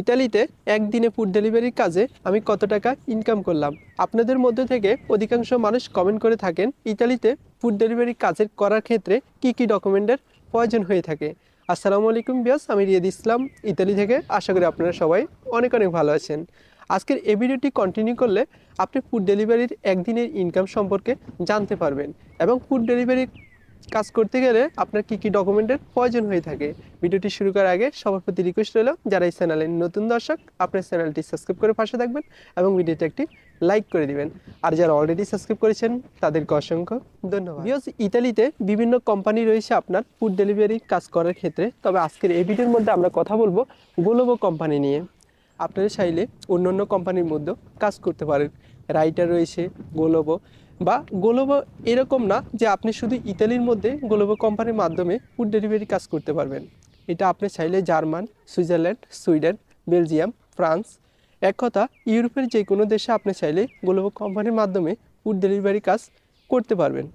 ইতালিতে একদিনে ফুড ডেলিভারির কাজে আমি কত টাকা ইনকাম করলাম? আপনাদের মধ্যে থেকে অধিকাংশ মানুষ কমেন্ট করে থাকেন, ইতালিতে ফুড ডেলিভারি কাজের করার ক্ষেত্রে কি কি ডকুমেন্টের প্রয়োজন হয়ে থাকে। আসসালামু আলাইকুম বিয়াস আমি রিয়াদ ইসলাম, ইতালি থেকে। আশা করি আপনারা সবাই অনেক অনেক ভালো আছেন। আজকের এই ভিডিওটি কন্টিনিউ করলে আপনি ফুড ডেলিভারির একদিনের ইনকাম সম্পর্কে জানতে পারবেন এবং ফুড ডেলিভারি কাজ করতে গেলে আপনার কি কি ডকুমেন্টের প্রয়োজন হয়ে থাকে। ভিডিওটি শুরু করার আগে সবার প্রতি রিকোয়েস্ট রইল, যারা এই চ্যানেলের নতুন দর্শক, আপনার চ্যানেলটি সাবস্ক্রাইব করে পাশে থাকবেন এবং ভিডিওটি একটি লাইক করে দিবেন। আর যারা অলরেডি সাবস্ক্রাইব করেছেন, তাদেরকে অসংখ্য ধন্যবাদ। বিকজ ইতালিতে বিভিন্ন কোম্পানি রয়েছে আপনার ফুড ডেলিভারি কাজ করার ক্ষেত্রে। তবে আজকের এই ভিডিওর মধ্যে আমরা কথা বলব গোলোবো কোম্পানি নিয়ে। আপনারা চাইলে অন্য অন্য কোম্পানির মধ্যেও কাজ করতে পারেন। রাইটার রয়েছে গোলোবো বা গোলোবো এরকম না যে আপনি শুধু ইতালির মধ্যে গোলোবো কোম্পানির মাধ্যমে ফুড ডেলিভারি কাজ করতে পারবেন। এটা আপনি চাইলে German, Switzerland, Sweden, Belgium, France, এক কথা ইউরোপের যে কোনো দেশে আপনি চাইলে গোলোবো কোম্পানির মাধ্যমে ফুড ডেলিভারি কাজ করতে পারবেন।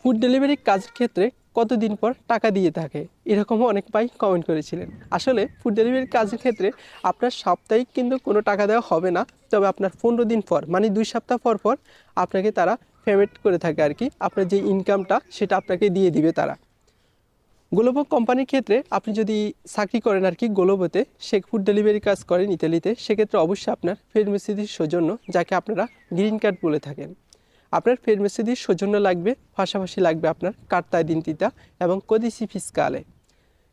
ফুড ডেলিভারি কাজের ক্ষেত্রে কতদিন পর টাকা দিয়ে থাকে? এরকমও অনেক ভাই কমেন্ট করেছিলেন। আসলে ফুড ডেলিভারি কাজের ক্ষেত্রে আপনার সাপ্তাহিক কিন্তু কোনো টাকা দেওয়া হবে না। তবে আপনার পনেরো দিন পর মানে দুই সপ্তাহ পর পর আপনাকে তারা পেমেন্ট করে থাকে আর কি। আপনার যে ইনকামটা সেটা আপনাকে দিয়ে দিবে তারা। গ্লোবো কোম্পানির ক্ষেত্রে আপনি যদি চাকরি করেন আর কি গ্লোবোতে সে ফুড ডেলিভারি কাজ করেন ইতালিতে সেক্ষেত্রে অবশ্যই আপনার ফেরমেসিদির সৌজন্য, যাকে আপনারা গ্রিন কার্ড বলে থাকেন। আপনার ফেরমেসিদির সৌজন্য লাগবে, পাশাপাশি লাগবে আপনার কার্তাই দিন তিতা এবং কদিসি ফিসকালে।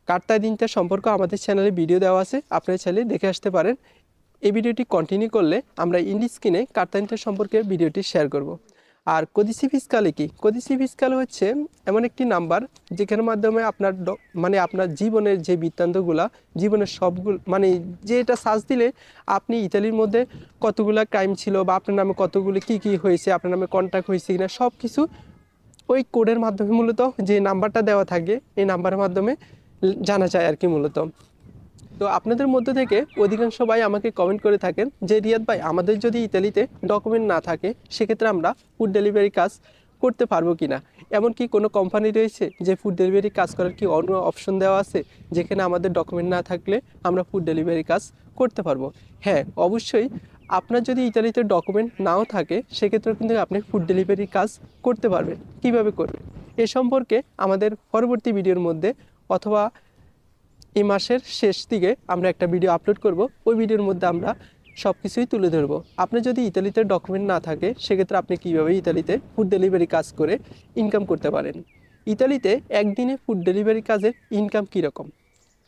কার্তা দিনটা সম্পর্ক আমাদের চ্যানেলে ভিডিও দেওয়া আছে, আপনার চ্যানেলে দেখে আসতে পারেন। এই ভিডিওটি কন্টিনিউ করলে আমরা ইন্ডি স্ক্রিনে কার্তায়দিনতা সম্পর্কে ভিডিওটি শেয়ার করব। আর কদিসি ফিসকালে কি? কদিসি ফিসকাল হচ্ছে এমন একটি নাম্বার যেখানের মাধ্যমে আপনার মানে আপনার জীবনের যে বৃত্তান্তগুলা, জীবনের সবগুলো মানে যে এটা সার্চ দিলে আপনি ইতালির মধ্যে কতগুলো ক্রাইম ছিল বা আপনার নামে কতগুলো কি কি হয়েছে, আপনার নামে কন্ট্যাক্ট হয়েছে কিনা সব কিছু ওই কোডের মাধ্যমে মূলত যে নাম্বারটা দেওয়া থাকে, এই নাম্বারের মাধ্যমে জানা যায় আর কি মূলত। তো আপনাদের মধ্যে থেকে অধিকাংশ ভাই আমাকে কমেন্ট করে থাকেন যে, রিয়াদ ভাই, আমাদের যদি ইতালিতে ডকুমেন্ট না থাকে, সেক্ষেত্রে আমরা ফুড ডেলিভারি কাজ করতে পারব কি না এমনকি কোনো কোম্পানি রয়েছে যে ফুড ডেলিভারি কাজ করার কি অন্য অপশন দেওয়া আছে, যেখানে আমাদের ডকুমেন্ট না থাকলে আমরা ফুড ডেলিভারি কাজ করতে পারব? হ্যাঁ অবশ্যই আপনার যদি ইতালিতে ডকুমেন্ট নাও থাকে, সেক্ষেত্রেও কিন্তু আপনি ফুড ডেলিভারি কাজ করতে পারবেন। কীভাবে করবেন? এ সম্পর্কে আমাদের পরবর্তী ভিডিওর মধ্যে অথবা এই মাসের শেষ দিকে আমরা একটা ভিডিও আপলোড করব। ওই ভিডিওর মধ্যে আমরা সব কিছুই তুলে ধরবো। আপনার যদি ইতালিতে ডকুমেন্ট না থাকে, সেক্ষেত্রে আপনি কীভাবে ইতালিতে ফুড ডেলিভারি কাজ করে ইনকাম করতে পারেন? ইতালিতে একদিনে ফুড ডেলিভারি কাজের ইনকাম কীরকম?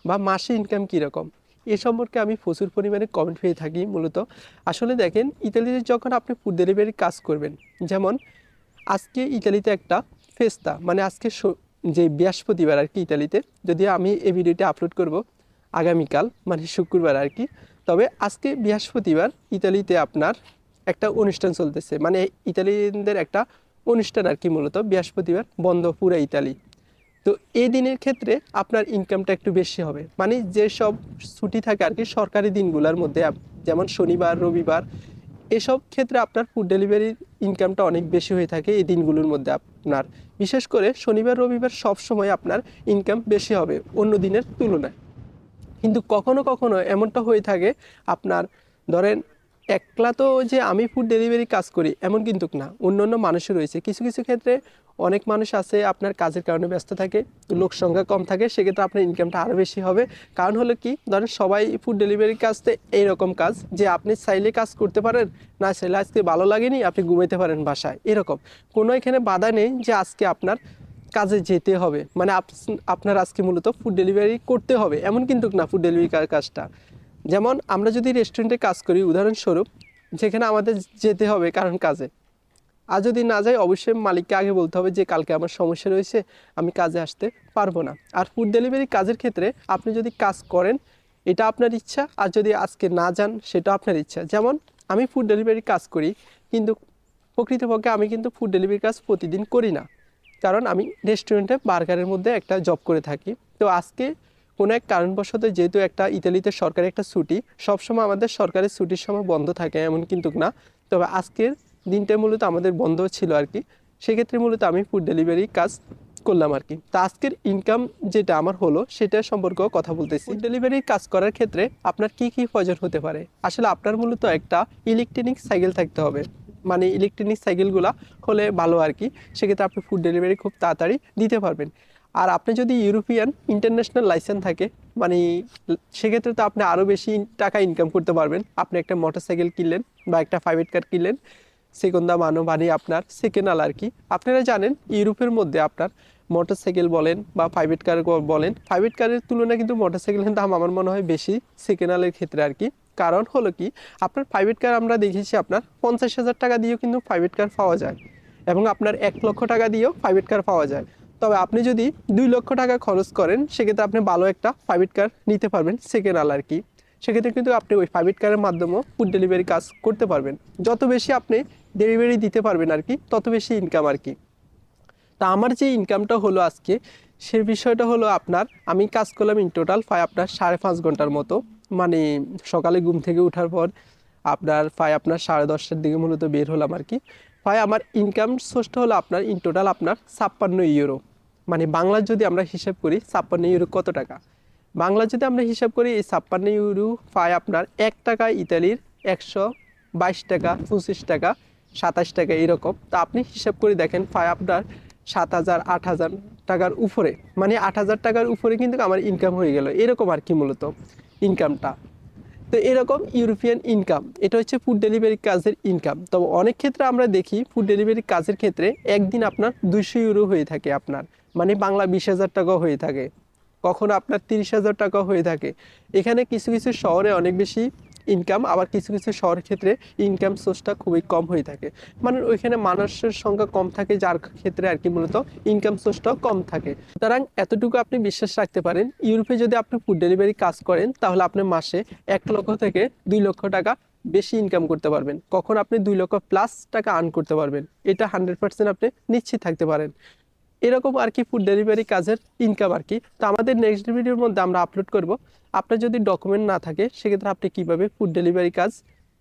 বা মাসে ইনকাম কীরকম? এ সম্পর্কে আমি প্রচুর পরিমাণে কমেন্ট পেয়ে থাকি মূলত। আসলে দেখেন ইতালিতে যখন আপনি ফুড ডেলিভারি কাজ করবেন, যেমন আজকে ইতালিতে একটা ফেস্তা মানে আজকে যে বৃহস্পতিবার আর কি ইতালিতে যদি আমি এই ভিডিওটা আপলোড করব আগামীকাল মানে শুক্রবার আর কি। তবে আজকে বৃহস্পতিবার ইতালিতে আপনার একটা অনুষ্ঠান চলতেছে মানে ইতালিয়ানদের একটা অনুষ্ঠান আর কি মূলত বৃহস্পতিবার, বন্ধ পুরো ইতালি। তো এই দিনের ক্ষেত্রে আপনার ইনকামটা একটু বেশি হবে। মানে যেসব ছুটি থাকে আর কি, সরকারি দিনগুলোর মধ্যে, যেমন শনিবার, রবিবার, এসব ক্ষেত্রে আপনার ফুড ডেলিভারির ইনকামটা অনেক বেশি হয়ে থাকে এই দিনগুলোর মধ্যে আপনার। বিশেষ করে শনিবার, রবিবার সব সময় আপনার ইনকাম বেশি হবে অন্য দিনের তুলনায়। কিন্তু কখনো কখনো এমনটা হয়ে থাকে, আপনার ধরেন একলা তো যে আমি ফুড ডেলিভারি কাজ করি, এমন কিন্তু না। অন্য অন্য মানুষও রয়েছে। কিছু কিছু ক্ষেত্রে অনেক মানুষ আছে, আপনার কাজের কারণে ব্যস্ত থাকে, লোক সংখ্যা কম থাকে, সেক্ষেত্রে আপনার ইনকামটা আরও বেশি হবে। কারণ হলো কি, ধরেন সবাই ফুড ডেলিভারি কাজতে এইরকম কাজ, যে আপনি চাইলে কাজ করতে পারেন, না চাইলে আজকে ভালো লাগেনি, আপনি ঘুমাইতে পারেন বাসায়, এরকম। কোনো এখানে বাধা নেই যে আজকে আপনার কাজে যেতে হবে মানে আপ- আপনার আজকে মূলত ফুড ডেলিভারি করতে হবে, এমন কিন্তু না ফুড ডেলিভারি কাজটা। যেমন আমরা যদি রেস্টুরেন্টে কাজ করি, উদাহরণস্বরূপ, যেখানে আমাদের যেতে হবে কারণ কাজে আর যদি না যাই, অবশ্যই মালিককে আগে বলতে হবে যে, কালকে আমার সমস্যা রয়েছে, আমি কাজে আসতে পারব না। আর ফুড ডেলিভারি কাজের ক্ষেত্রে আপনি যদি কাজ করেন, এটা আপনার ইচ্ছা। আর যদি আজকে না যান সেটা আপনার ইচ্ছা। যেমন, আমি ফুড ডেলিভারি কাজ করি, কিন্তু প্রকৃতপক্ষে আমি কিন্তু ফুড ডেলিভারি কাজ প্রতিদিন করি না। কারণ আমি রেস্টুরেন্টে বার্গারের মধ্যে একটা জব করে থাকি। তো আজকে কোনো এক কারণবশত যেহেতু একটা ইতালিতে সরকারি একটা ছুটি, সবসময় আমাদের সরকারি ছুটির সময় বন্ধ থাকে, এমন কিন্তু না। তবে আজকের দিনটা মূলত আমাদের বন্ধ ছিল আর কি। সেক্ষেত্রে মূলত আমি ফুড ডেলিভারি কাজ করলাম আর কি। তা আজকের ইনকাম যেটা আমার হলো সেটা সম্পর্কেও কথা বলতেছি। ফুড ডেলিভারির কাজ করার ক্ষেত্রে আপনার কি কি প্রয়োজন হতে পারে? আসলে আপনার মূলত একটা ইলেকট্রনিক সাইকেল থাকতে হবে। মানে ইলেকট্রনিক সাইকেলগুলো হলে ভালো আর কি। সেক্ষেত্রে আপনি ফুড ডেলিভারি খুব তাড়াতাড়ি দিতে পারবেন। আর আপনি যদি ইউরোপিয়ান ইন্টারন্যাশনাল লাইসেন্স থাকে মানে সেক্ষেত্রে তো আপনি আরও বেশি টাকা ইনকাম করতে পারবেন। আপনি একটা মোটরসাইকেল কিনলেন বা একটা প্রাইভেট কার কিনলেন। সেকেন্ড দাম আনো মানে আপনার সেকেন্ড আল আর কি আপনারা জানেন, ইউরোপের মধ্যে আপনার মোটরসাইকেল বলেন বা প্রাইভেট কার বলেন প্রাইভেট কারের তুলনায় কিন্তু মোটরসাইকেলের দাম আমার মনে হয় বেশি সেকেন্ড আলের ক্ষেত্রে আর কি। কারণ হলো কি, আপনার প্রাইভেট কার আমরা দেখেছি আপনার পঞ্চাশ হাজার টাকা দিয়েও কিন্তু প্রাইভেট কার পাওয়া যায় এবং আপনার এক লক্ষ টাকা দিয়েও প্রাইভেট কার পাওয়া যায়। তবে আপনি যদি দুই লক্ষ টাকা খরচ করেন, সেক্ষেত্রে আপনি ভালো একটা প্রাইভেট কার নিতে পারবেন সেকেন্ড আল আর কি সেক্ষেত্রে কিন্তু আপনি ওই প্রাইভেট কারের মাধ্যমেও ফুড ডেলিভারি কাজ করতে পারবেন। যত বেশি আপনি ডেলিভারি দিতে পারবেন আর কি, তত বেশি ইনকাম আর কি। তা আমার যে ইনকামটা হলো আজকে, সে বিষয়টা হলো আপনার, আমি কাজ করলাম ইন টোটাল প্রায় আপনার সাড়ে পাঁচ ঘণ্টার মতো। মানে সকালে ঘুম থেকে ওঠার পর আপনার প্রায় আপনার সাড়ে দশটার দিকে মূলত বের হলাম আর কি। প্রায় আমার ইনকাম সোর্সটা হলো আপনার ইন টোটাল আপনার ছাপ্পান্ন ইউরো মানে বাংলার যদি আমরা হিসাব করি, ছাপ্পান্ন ইউরো কত টাকা? বাংলা যদি আমরা হিসাব করি, এই ছাপ্পান্ন ইউরো প্রায় আপনার এক টাকা ইতালির একশো বাইশ টাকা, পঁচিশ টাকা। সাতাশ টাকা এরকম। তা আপনি হিসাব করে দেখেন আপনার সাত হাজার, আট হাজার টাকার উপরে। মানে আট হাজার টাকার উপরে কিন্তু আমার ইনকাম হয়ে গেল। এরকম আর কি মূলত ইনকামটা তো এরকম ইউরোপিয়ান ইনকাম এটা হচ্ছে ফুড ডেলিভারি কাজের ইনকাম তবে অনেক ক্ষেত্রে আমরা দেখি ফুড ডেলিভারি কাজের ক্ষেত্রে একদিন আপনার দুইশো ইউরো হয়ে থাকে আপনার। মানে বাংলা বিশ হাজার টাকাও হয়ে থাকে। কখনো আপনার তিরিশ হাজার টাকা হয়ে থাকে। এখানে কিছু কিছু শহরে অনেক বেশি ইনকাম আবার কিছু কিছু শহরের ক্ষেত্রে ইনকাম সোর্সটা খুবই কম হয়ে থাকে। মানে ওইখানে মানুষের সংখ্যা কম থাকে, যার ক্ষেত্রে আর কি মূলত ইনকাম সোর্সটাও কম থাকে। সুতরাং এতটুকু আপনি বিশ্বাস রাখতে পারেন, ইউরোপে যদি আপনি ফুড ডেলিভারি কাজ করেন, তাহলে আপনি মাসে এক লক্ষ থেকে দুই লক্ষ টাকা বেশি ইনকাম করতে পারবেন। কখন আপনি দুই লক্ষ প্লাস টাকা আর্ন করতে পারবেন, এটা হান্ড্রেড পার্সেন্ট আপনি নিশ্চিত থাকতে পারেন। এরকম আর কি ফুড ডেলিভারি কাজের ইনকাম আর কি। তো আমাদের নেক্সট ভিডিওর মধ্যে আমরা আপলোড করব। আপনার যদি ডকুমেন্ট না থাকে, সেক্ষেত্রে আপনি কীভাবে ফুড ডেলিভারি কাজ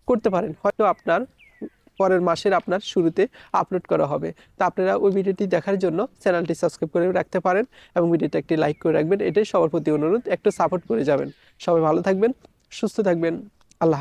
করতে পারেন? হয়তো আপনার পরের মাসের আপনার শুরুতে আপলোড করা হবে। তো আপনারা ওই ভিডিওটি দেখার জন্য চ্যানেলটি সাবস্ক্রাইব করে রাখতে পারেন এবং ভিডিওটা একটি লাইক করে রাখবেন। এটাই সবার প্রতি অনুরোধ, একটু সাপোর্ট করে যাবেন। সবাই ভালো থাকবেন, সুস্থ থাকবেন। আল্লাহ।